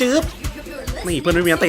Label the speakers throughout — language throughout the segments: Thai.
Speaker 1: จื๊บนี่เพื่อนไม่มีอันเตะ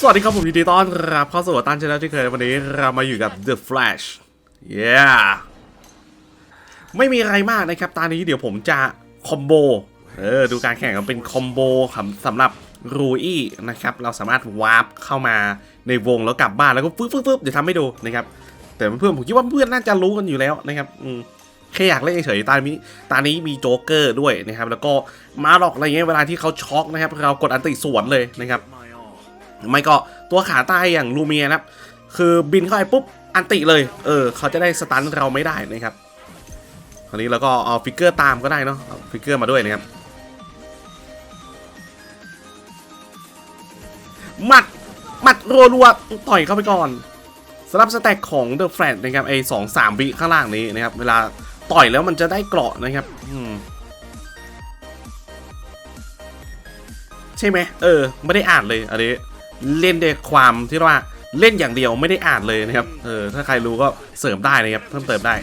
Speaker 1: สวัสดีครับผมยินดีต้อนรับเข้าสู่ตันชาแนลที่เคยวันนี้เรามาอยู่กับ The Flash yeah ไม่มีอะไรมากนะครับ ตอนนี้เดี๋ยวผมจะคอมโบ เออ ดูการแข่งกันเป็นคอมโบสำหรับรูอี้นะครับ เราสามารถวาร์ปเข้ามาในวงแล้วกลับบ้านแล้วก็ฟึ๊บฟึ๊บฟึ๊บเดี๋ยวทำให้ดูนะครับ แต่เพื่อนผมคิดว่าเพื่อนน่าจะรู้กันอยู่แล้วนะครับอืมแค่อยากเล่นเฉยๆตอนนี้ตอนนี้มีโจ๊กเกอร์ด้วยนะครับ แล้วก็มาหลอกอะไรเงี้ยเวลาที่เขาช็อกนะครับ เรากดอันติสวนเลยนะครับ ไม่ก็ตัวขาใต้อย่างลูเมียนะครับ คือบินเข้าไปปุ๊บอันติเลย เออ เขาจะได้สตันเราไม่ได้นะครับ คราวนี้เราก็เอาฟิกเกอร์ตามก็ได้เนาะเอาฟิกเกอร์มาด้วยนะครับ หมัด หมัดรัวๆ ต่อยเข้าไปก่อนสำหรับสแต็กของ The f l a t นะครับไอสองสามวิข้างล่างนี้นะครับ เวลาต่อยแล้วมันจะได้เกราะนะครับ อืมใช่ไหมเออ ไม่ได้อ่านเลยอันนี้ เล่นด้วยความที่ว่าเล่นอย่างเดียวไม่ได้อ่านเลยนะครับเออถ้าใครรู้ก็เสริมได้นะครับเพิ่มเติมได้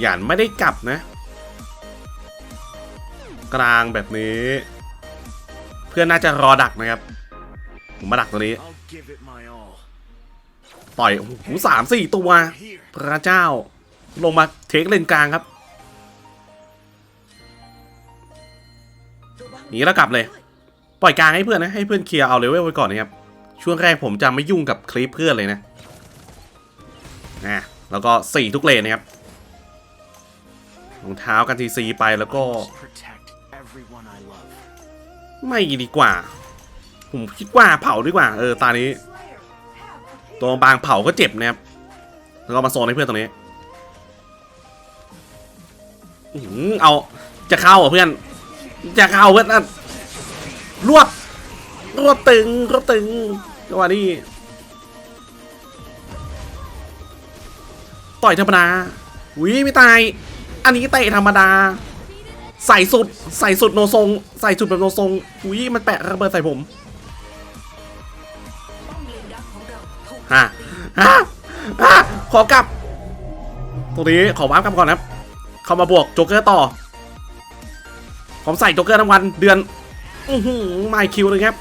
Speaker 1: หยานไม่ได้กลับนะ กลางแบบนี้ เพื่อนน่าจะรอดักนะครับ ผมมาดักตัวนี้ ต่อยโอ้โหสามสี่ตัว พระเจ้า ลงมาเทคเลนกลางครับ หนีแล้วกลับเลย ปล่อยกลางให้เพื่อนนะให้เพื่อนเคลียร์เอาเลเวลไว้ก่อนนะครับช่วงแรกผมจะไม่ยุ่งกับคลิปเพื่อนเลยนะนะแล้วก็สี่ทุกเลนนะครับรองเท้ากันทีซีไปแล้วก็ไม่ดีกว่า ผมคิดว่าเผาดีกว่า เออตานี้ตัวบางเผาก็เจ็บนะครับแล้วก็มาโซนให้เพื่อนตรงนี้อื้อหือเอาจะเข้าเหรอเพื่อน จะเข้าเพื่อนนั่นรวบรวบตึงรวบตึงจังหวะนี้ต่อยธรรมดาอุ้ยไม่ตาย อันนี้เตะธรรมดา ใส่สุด ใส่สุดโนทรง ใส่สุดแบบโนทรงอุ้ยมันแปะระเบิดใส่ผมฮะฮะฮะขอกลับ ตรงนี้ขอวาร์ปกลับก่อนนะครับ เข้ามาบวกโจ๊กเกอร์ต่อ ผมใส่โจ๊กเกอร์ทั้งวันเดือนอือหือไม่คิวเลยครับ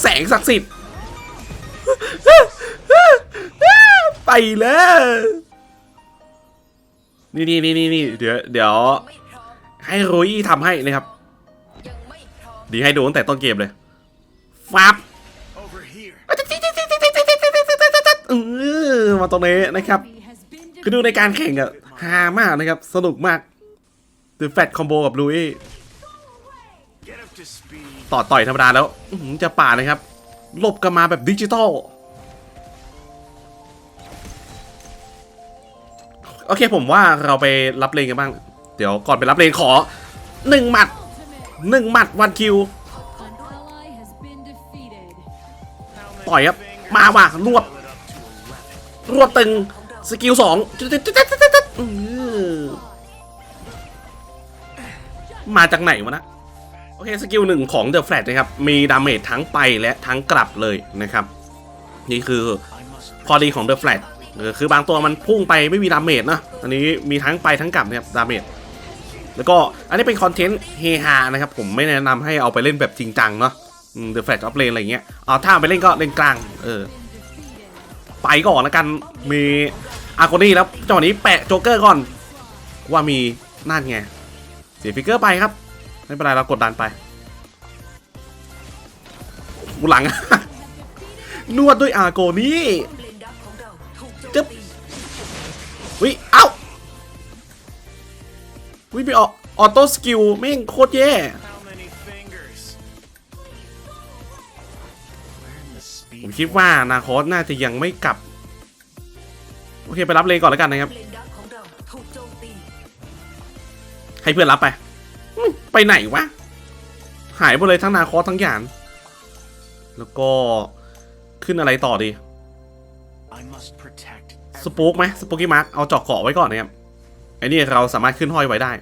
Speaker 1: แสงศักดิ์สิทธิ์ไปเลยนี่นี่นี่นี่นี่เดี๋ยวเดี๋ยว ให้โรยี่ทำให้นะครับ ดีให้ดูตั้งแต่ต้นเกมเลยฟับ
Speaker 2: Over here.
Speaker 1: เออมาตรงนี้นะครับ คือดูในการแข่งอะฮามากนะครับ สนุกมากดูแฟตคอมโบกับลุยต่อต่อยธรรมดาแล้วจะป่านะครับลบกันมาแบบดิจิตอลโอเคผมว่าเราไปรับเลนกันบ้าง เดี๋ยวก่อนไปรับเลนขอหนึ่งหมัดหนึ่งหมัดวันคิว ต่อยครับ มาว่ะรวบ รวบตึง สกิลสองมาจากไหนวะนะ โอเค สกิลหนึ่งของ The Flash นะครับ มีดาเมจทั้งไปและทั้งกลับเลยนะครับ นี่คือพอดีของ The Flash เออคือบางตัวมันพุ่งไปไม่มีดาเมจนะอันนี้มีทั้งไปทั้งกลับนะครับดาเมจแล้วก็อันนี้เป็นคอนเทนต์เฮฮานะครับ ผมไม่แนะนำให้เอาไปเล่นแบบจริงจังเนาะอืม The Flash of Lane อะไรเงี้ยเอาถ้าเอาไปเล่นก็เล่นกลางเออ ไปก่อนแล้วกันมีอาร์โกนี่แล้วจังหวะนี้แปะโจ๊กเกอร์ก่อน ว่ามีนั่นไงเสียฟิกเกอร์ไปครับ ไม่เป็นไรเรากดดันไปกูหลัง นวดด้วยอาร์โกนี่
Speaker 3: จึ๊
Speaker 1: บวิเอ้าวิไปออออโต้สกิลแม่งโคตรแย่ ผมคิดว่านาคอสน่าจะยังไม่กลับ โอเคไปรับเลนก่อนแล้วกันนะครับ ให้เพื่อนรับไป ไปไหนวะ หายไปเลยทั้งนาคอสทั้งหยาน แล้วก็ขึ้นอะไรต่อดี สปู๊กไหมสปูกี้มาร์กเอาจาะเกาะไว้ก่อนนะครับไอ้นี่เราสามารถขึ้นห้อยไว้ได้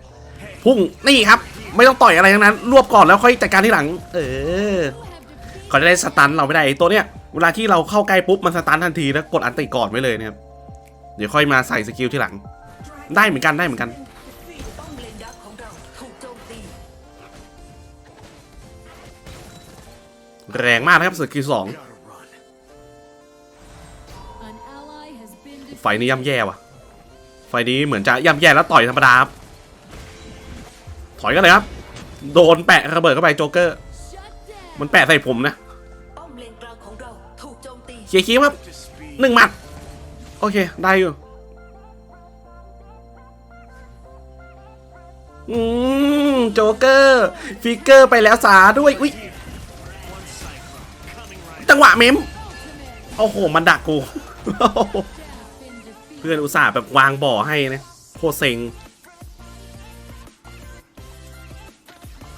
Speaker 1: พุ่งนี่ครับ ไม่ต้องต่อยอะไรทั้งนั้น รวบก่อนแล้วค่อยจัดการที่หลัง เออเขาจะได้สตันเราไม่ได้ไอ้ตัวเนี้ย เวลาที่เราเข้าใกล้ปุ๊บมันสตันทันทีแล้วกดอันติก่อนไว้เลยนะครับ เดี๋ยวค่อยมาใส่สกิลที่หลัง ได้เหมือนกันได้เหมือนกัน แรงมากนะครับสกิลสองไฟนี้ย่ำแย่ว่ะ ไฟนี้เหมือนจะย่ำแย่แล้วต่อยธรรมดาครับ ถอยกันเลยครับ โดนแปะระเบิดเข้าไปโจ๊กเกอร์ มันแปะใส่ผมนะ
Speaker 3: ลี
Speaker 1: ยร์คิวครับหนึ่งหมัด โอเค ได้อยู่อืมโจ๊กเกอร์ฟิกเกอร์ไปแล้วสาด้วยอุ้ยจังหวะเมมโอ้โห มันดักกู เพื่อนอุตส่าห์แบบวางบ่อให้นะโคเซ็ง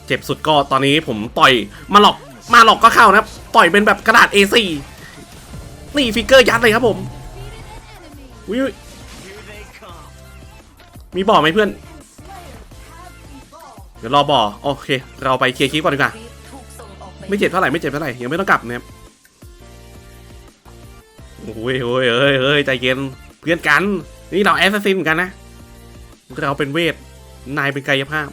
Speaker 1: เจ็บสุดก็ตอนนี้ผมต่อยมาหลอกมาหลอกก็เข้านะ ต่อยเป็นแบบกระดาษ A4 นี่ฟิกเกอร์ยัดเลยครับผม
Speaker 4: Enemy.
Speaker 1: อุ้ย
Speaker 2: Here they come.
Speaker 1: มีบ่อไหมเพื่อน เดี๋ยวรอบ่อโอเค เราไปเคลียร์คลิปก่อนดีกว่า
Speaker 3: ไม่
Speaker 1: เจ็บเท่าไหร่ไม่เจ็บเท่าไหร่ยังไม่ต้องกลับนะครับโอ้ยโอ้ยเอ้ยเอ้ยใจเย็นเพื่อนกัน นี่เราแอสซัสซินเหมือนกันนะเราเป็นเวทนายเป็นกายภาพ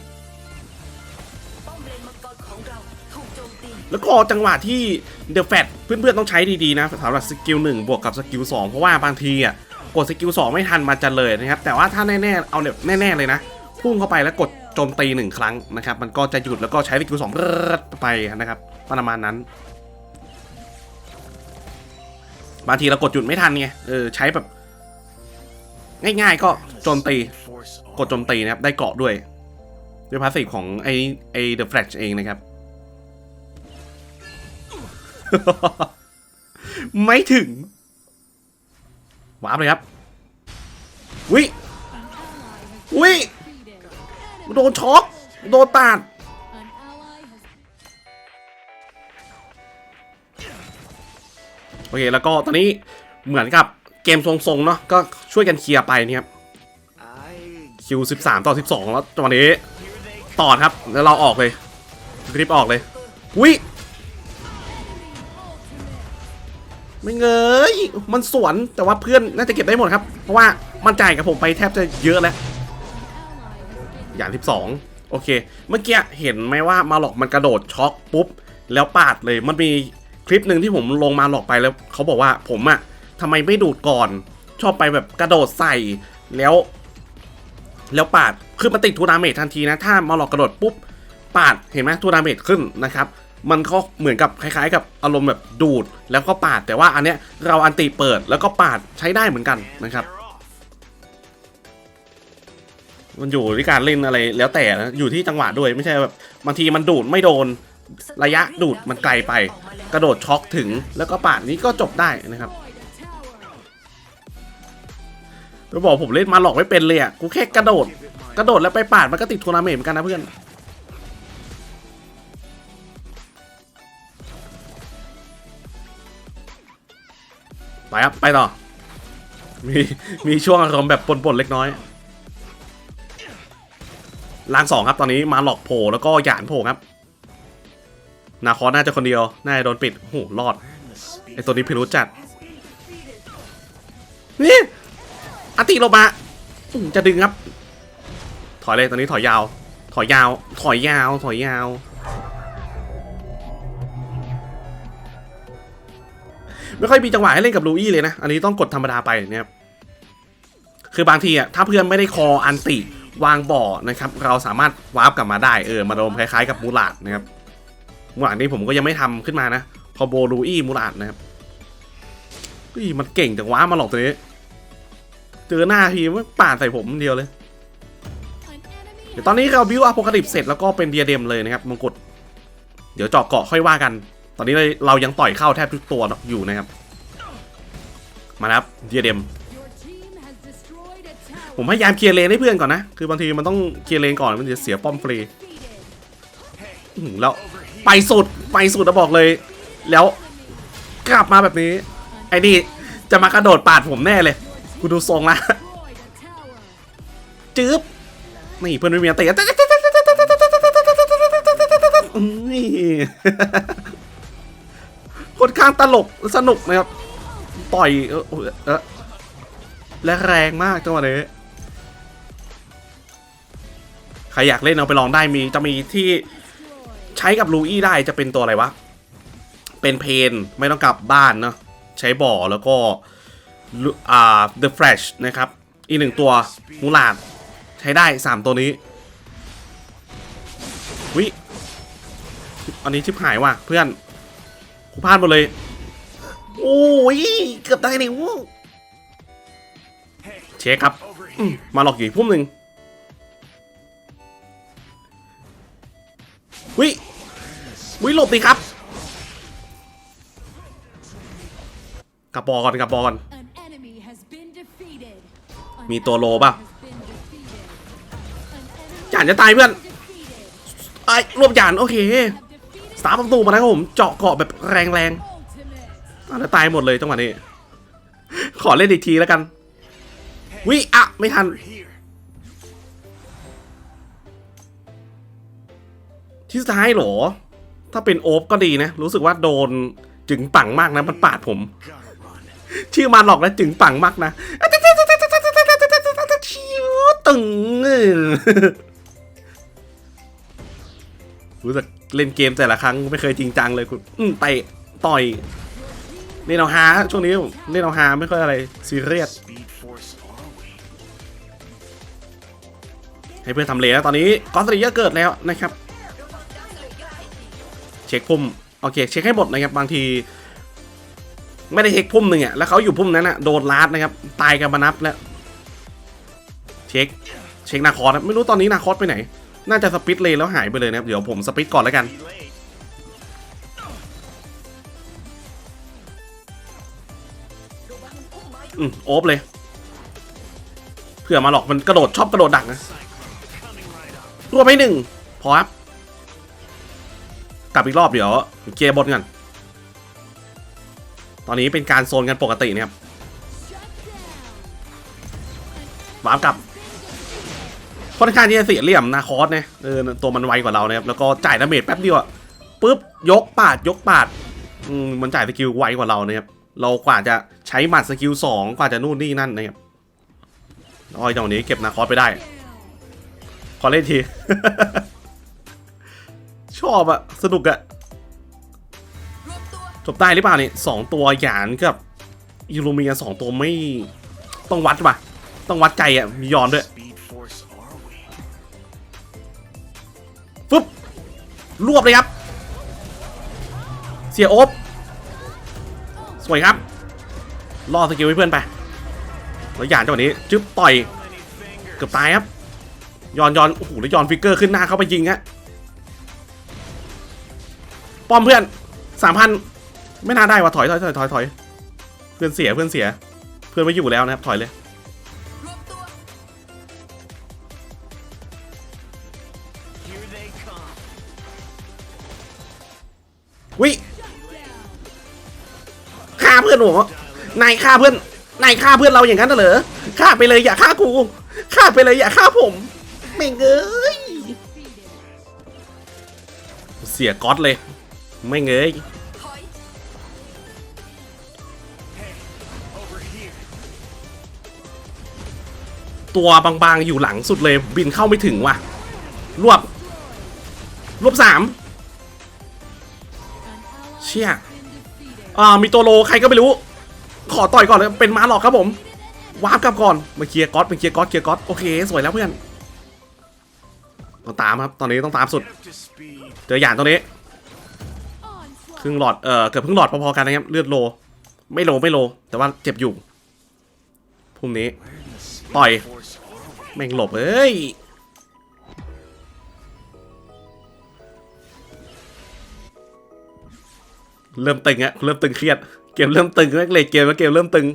Speaker 1: แล้วก็จังหวะที่เดอะแฟตเพื่อนๆต้องใช้ดีๆนะสำหรับสกิลหนึ่งบวกกับสกิลสองเพราะว่าบางทีอะกดสกิลสองไม่ทันมันจะเลยนะครับ แต่ว่าถ้าแน่ๆเอาแบบแน่ๆเลยนะพุ่งเข้าไปแล้วกดโจมตีหนึ่งครั้งนะครับมันก็จะหยุดแล้วก็ใช้สกิลสองเริดไปนะครับประมาณนั้นบางทีเรากดหยุดไม่ทันไงเออใช้แบบ ง่ายๆก็โจมตี กดโจมตีนะครับ ได้เกาะด้วย ด้วยพาสซีฟของไอไอเดอะแฟลชเองนะครับ ไม่ถึงวาร์ปเลยครับ วิวิโดนช็อกโดนตาดโอเค แล้วก็ตอนนี้เหมือนกับเกมทรงๆเนาะก็ช่วยกันเคลียร์ไปเนี่ยครับคิว 13 ต่อ 12 แล้วตอนนี้ ต่อครับ แล้วเราออกเลยรีบออกเลยวิ ไม่เงยมันสวนแต่ว่าเพื่อนน่าจะเก็บได้หมดครับ เพราะว่ามันจ่ายกับผมไปแทบจะเยอะแล้ว
Speaker 4: ally has been
Speaker 1: อย่างที่สองโอเค เมื่อกี้เห็นไหมว่ามาหลอกมันกระโดดช็อกปุ๊บ แล้วปาดเลยมันมีคลิปหนึ่งที่ผมลงมาหลอกไปแล้วเขาบอกว่าผมอะทำไมไม่ดูดก่อน ชอบไปแบบกระโดดใส่แล้ว แล้วปาดคือมันติดทูนาเมททันทีนะ ถ้ามาหลอกกระโดดปุ๊บปาดเห็นไหมทูนาเมทขึ้นนะครับ มันก็เหมือนกับคล้ายๆ กับอารมณ์แบบดูดแล้วก็ปาด แต่ว่าอันเนี้ยเราอันติเปิดแล้วก็ปาดใช้ได้เหมือนกันนะครับมันอยู่ที่การเล่นอะไรแล้วแต่นะอยู่ที่จังหวะด้วยไม่ใช่แบบบางทีมันดูดไม่โดน ระยะดูดมันไกลไป กระโดดช็อกถึงแล้วก็ปาดนี้ก็จบได้นะครับ
Speaker 4: destroyed a tower.
Speaker 1: จะบอกผมเล่นมาหลอกไม่เป็นเลยอะกูแค่กระโดด กระโดดแล้วไปปาดมันก็ติดทัวร์นาเมนต์เหมือนกันนะเพื่อน ไปครับ ไปต่อ มีมีช่วงอารมณ์แบบปนๆเล็กน้อยลางสองครับตอนนี้มาหลอกโผล่แล้วก็หยานโผล่ครับ นาคอน่าจะคนเดียว น่าจะโดนปิดโหรอดไอตัวนี้พิรุษจัด นี่อติลงมาจะดึงครับ ถอยเลยตอนนี้ถอยยาว ถอยยาว ถอยยาว ถอยยาว ไม่ค่อยมีจังหวะให้เล่นกับลูอี้เลยนะ อันนี้ต้องกดธรรมดาไปเนี่ยครับคือบางทีอะถ้าเพื่อนไม่ได้คออันติวางบ่อนะครับ เราสามารถวาร์ปกลับมาได้เออมาโดมคล้ายๆกับมูลาดนะครับมูลาดนี่ผมก็ยังไม่ทำขึ้นมานะคอโบลูอี้มูลาดนะครับเฮ้ยมันเก่งจังวะมาหลอกตัวนี้ เจอหน้าทีมันป่าดใส่ผมเดียวเลยเดี๋ยวตอนนี้เราบิวอะโพคาลิปเสร็จแล้วก็เป็นเดียเดมเลยนะครับมงกุฎเดี๋ยวเจาะเกาะค่อยว่ากัน ตอนนี้เรายังต่อยเข้าแทบทุกตัวอยู่นะครับ มาครับเดียเดมผมพยายามเคลียร์เลนให้เพื่อนก่อนนะ คือบางทีมันต้องเคลียร์เลนก่อนมันจะเสียป้อมฟรีแล้วไปสุดไปสุดนะบอกเลย แล้วกลับมาแบบนี้ ไอ้นี่จะมากระโดดปาดผมแน่เลยกูดูทรงละจื๊บนี่เพื่อนไม่มีอันตีนี่ ค่อนข้างตลกสนุกนะครับ ต่อยเออเออและแรงมากจังหวะนี้ใครอยากเล่นเอาไปลองได้มีจะมีที่ใช้กับลูอี้ได้จะเป็นตัวอะไรวะ เป็นเพนไม่ต้องกลับบ้านเนาะใช้บ่อแล้วก็อ่า The Flash นะครับ อีกหนึ่งตัวมูลาดใช้ได้ 3 ตัวนี้ วิ อันนี้ชิบหายว่ะเพื่อน กูพลาดหมดเลย โอ้ย เกือบได้นี่วู้
Speaker 2: Hey,
Speaker 1: เช็คครับ
Speaker 2: over
Speaker 1: อืม
Speaker 2: here.
Speaker 1: มาหลอกอยู่อีกพุ่มหนึ่งวิวิหลบดีครับ กลับบอกก่อนกลับบอกก่อน
Speaker 4: An enemy has been defeated. An
Speaker 1: มีตัวโลป่ะ
Speaker 4: ally has been defeated. An enemy
Speaker 1: จานจะตายเพื่อน
Speaker 4: defeated.
Speaker 1: ไอ้ยรวบจานโอเค
Speaker 4: Have defeated
Speaker 1: สาประตูมาแล้วครับผม เจาะเกาะแบบแรงแรง
Speaker 4: ultimate.
Speaker 1: ๆอะแล้วตายหมดเลยจังหวะนี้ ขอเล่นอีกทีแล้วกัน วิอะไม่ทัน ที่สุดท้ายหรอ ถ้าเป็นโอ๊บก็ดีนะ รู้สึกว่าโดนจึงปังมากนะ มันปาดผม ชื่อมันหรอกนะจึงปังมากนะตึง รู้สึกเล่นเกมแต่ละครั้งไม่เคยจริงจังเลยคุณอืมเตะต่อยเล่นเอาฮาช่วงนี้เล่นเอาฮาไม่ค่อยอะไรซีเรียสให้เพื่อนทำเลแล้วตอนนี้กอสตรีก็เกิดแล้วนะครับ เช็คพุ่มโอเคเช็คให้หมดนะครับบางที ไม่ได้เช็คพุ่มหนึ่งอะแล้วเขาอยู่พุ่มนั้นอะโดนลาดนะครับตายกันมานับแล้ว เช็คเช็คนาคอสไม่รู้ตอนนี้นาคอสไปไหน น่าจะสปิดเลยแล้วหายไปเลยนะครับเดี๋ยวผมสปิดก่อนแล้วกันอืมโอบเลยเผื่อมาหรอกมันกระโดดชอบกระโดดดักนะรวมไปหนึ่งพอครับกลับอีกรอบเดี๋ยวเคลียร์บนกันตอนนี้เป็นการโซนกันปกตินะครับวาร์ปกลับ ค่อนข้างที่จะเสียเหลี่ยมนาคอสเนี่ยเออตัวมันไวกว่าเรานะครับแล้วก็จ่ายดาเมจแป๊บเดียวปุ๊บยกปาดยกปาดอืมมันจ่ายสกิลไวกว่าเรานะครับเรากว่าจะใช้หมัดสกิลสองกว่าจะนู่นนี่นั่นนะครับอ้อยตรงนี้เก็บนาคอสไปได้ขอเล่นที ชอบอะสนุกอะจบได้หรือเปล่านี่สองตัวหยานกับยูโรเมียสองตัวไม่ต้องวัดป่ะ ต้องวัดใจอะมียอนด้วย รวบเลยครับ เสียโอ๊บสวยครับล่อสกิลให้เพื่อนไปแล้วหยานจังหวะนี้จึ๊บต่อยเกือบตายครับย้อนย้อนโอ้โหแล้วยอนฟิกเกอร์ขึ้นหน้าเข้าไปยิงฮะป้อมเพื่อนสามพันไม่น่าได้ว่ะถอยถอยถอยถอยถอยเพื่อนเสียเพื่อนเสีย เพื่อนไม่อยู่แล้วนะครับถอยเลย วิฆ่าเพื่อนผมนายฆ่าเพื่อน นายฆ่าเพื่อนเราอย่างนั้นน่ะเหรอฆ่าไปเลยอย่าฆ่ากูฆ่าไปเลยอย่าฆ่าผมไม่งเอ้ยเสียก๊อตเลย ไม่เงยตัวบางๆอยู่หลังสุดเลยบินเข้าไม่ถึงว่ะ รวบ รวบสาม เชี่ยอ่ามีตัวโลใครก็ไม่รู้ ขอต่อยก่อนเลยเป็นม้าหลอกครับผมวาร์ปกลับก่อนมาเคลียร์ก๊อตมาเคลียร์ก๊อตเคลียร์ก๊อตโอเคสวยแล้วเพื่อนต้องตามครับตอนนี้ต้องตามสุด เจอหยานตรงนี้ครึ่งหลอดเอ่อเกือบครึ่งหลอดพอๆกันนะครับเลือดโล ไม่โลไม่โล แต่ว่าเจ็บอยู่พรุ่งนี้ ต่อยแม่งหลบเอ้ย เริ่มตึงอะเริ่มตึงเครียด เกมเริ่มตึงแม่งเลยเกมแล้วเกมเริ่มตึง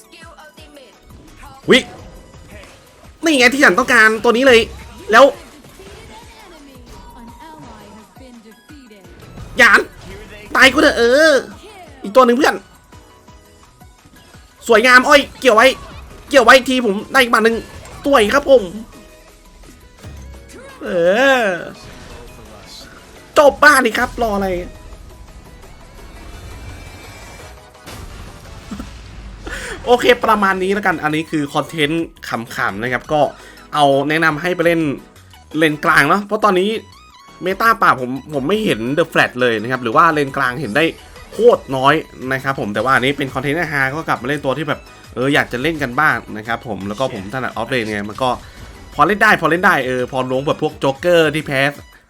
Speaker 3: สกิลอัลติเมทพร้อม
Speaker 1: วิ นี่ไงที่ฉันต้องการตัวนี้เลย แล้วหยาน ตายกูเถอะเออ อีกตัวหนึ่งเพื่อน สวยงาม อ้อย เกี่ยวไว้ เกี่ยวไว้ทีผมได้อีกบาทหนึ่งตัวครับผม เออจบบ้านดิครับ รออะไร โอเคประมาณนี้แล้วกัน อันนี้คือคอนเทนต์ขำๆนะครับ ก็เอาแนะนำให้ไปเล่นเลนกลางเนาะเพราะตอนนี้เมตาป่าผมผมไม่เห็นเดอะแฟลตเลยนะครับ หรือว่าเลนกลางเห็นได้โคตรน้อยนะครับผมแต่ว่าอันนี้เป็นคอนเทนต์ฮาก็กลับมาเล่นตัวที่แบบเอออยากจะเล่นกันบ้างนะครับผมแล้วก็ผมถนัดออฟเลนไงมันก็ พอเล่นได้พอเล่นได้เออพอลงแบบพวกโจ๊กเกอร์ที่แพ้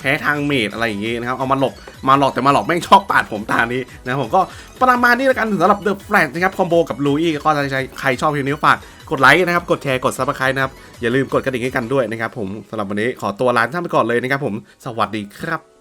Speaker 1: แพ้ทางเมดอะไรอย่างงี้นะครับเอามาหลบมาหลอกแต่มาหลอกแม่งชอบปาดผมตานี้นะผมก็ประมาณนี้แล้วกันสำหรับเดอะแฟลชนะครับคอมโบกับลูอี้ก็ถ้ใครชอบคลิปนี้ฝากกดไลค์นะครับกดแชร์กดซับสไครต์นะครับอย่าลืมกดกระดิ่งให้กันด้วยนะครับผมสำหรับวันนี้ขอตัวลาท่านไปก่อนเลยนะครับผมสวัสดีครับ